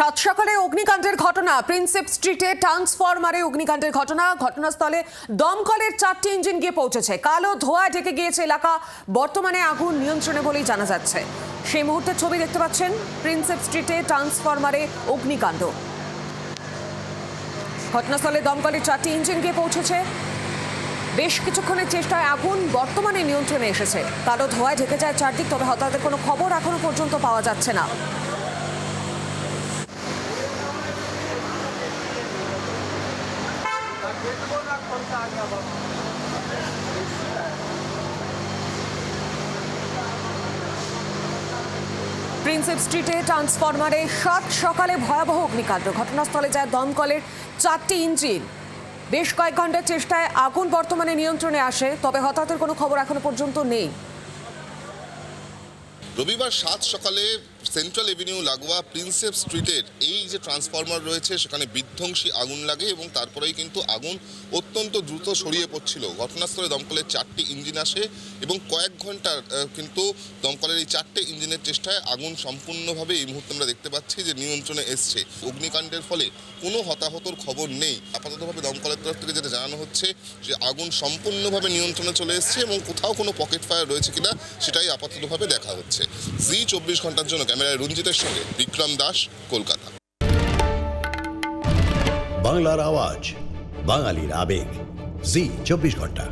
সাত সকালে অগ্নিকাণ্ডের ঘটনা। প্রিন্সেপ স্ট্রিটে ট্রান্সফরমারে অগ্নিকাণ্ডের ঘটনা। ঘটনাস্থলে দমকলের চারটি ইঞ্জিন গিয়ে পৌঁছেছে। কালো ধোঁয়া ঢেকে গিয়েছে এলাকা। বর্তমানে আগুন নিয়ন্ত্রণে বলেই জানা যাচ্ছে। সেই মুহূর্তের ছবি দেখতে পাচ্ছেন প্রিন্সেপ স্ট্রিটে ট্রান্সফরমারে অগ্নিকাণ্ড। ঘটনাস্থলে দমকলের চারটি ইঞ্জিন গিয়ে পৌঁছেছে। বেশ কিছুক্ষণের চেষ্টায় আগুন বর্তমানে নিয়ন্ত্রণে এসেছে। কালো ধোঁয়ায় ঢেকে যায় চারদিক, তবে হতাহতের কোনো খবর এখনও পর্যন্ত পাওয়া যাচ্ছে না। প্রিন্সেপ স্ট্রিটে ট্রান্সফরমারে সাত সকালে ভয়াবহ অগ্নিকাণ্ড। ঘটনাস্থলে যায় দমকলের চারটি ইঞ্জিন। বেশ কয়েক ঘণ্টার চেষ্টায় আগুন বর্তমানে নিয়ন্ত্রণে আসে, তবে হতাহতের কোনো খবর এখনও পর্যন্ত নেই। রবিবার সাত সকালে সেন্ট্রাল এভিনিউ লাগোয়া প্রিন্সেপ স্ট্রিটের এই যে ট্রান্সফরমার রয়েছে, সেখানে বিধ্বংসী আগুন লাগে এবং তারপরেই কিন্তু আগুন অত্যন্ত দ্রুত ছড়িয়ে পড়ছিল। ঘটনাস্থলে দমকলের চারটি ইঞ্জিন আসে এবং কয়েক ঘণ্টার কিন্তু দমকলের এই চারটে ইঞ্জিনের চেষ্টায় আগুন সম্পূর্ণভাবে এই মুহূর্তে আমরা দেখতে পাচ্ছি যে নিয়ন্ত্রণে এসছে। অগ্নিকাণ্ডের ফলে কোনো হতাহতর খবর নেই। আপাততভাবে দমকলের তরফ থেকে যেটা জানানো হচ্ছে যে আগুন সম্পূর্ণভাবে নিয়ন্ত্রণে চলে এসছে এবং কোথাও কোনো পকেট ফায়ার রয়েছে কিনা, সেটাই আপাততভাবে দেখা হচ্ছে। জি চব্বিশ ঘণ্টার জন্য ক্যামেরায় রঞ্জিতের সঙ্গে বিক্রম দাস কলকাতা। বাংলার আওয়াজ বাঙালির আবেগ। জি চব্বিশ ঘণ্টা।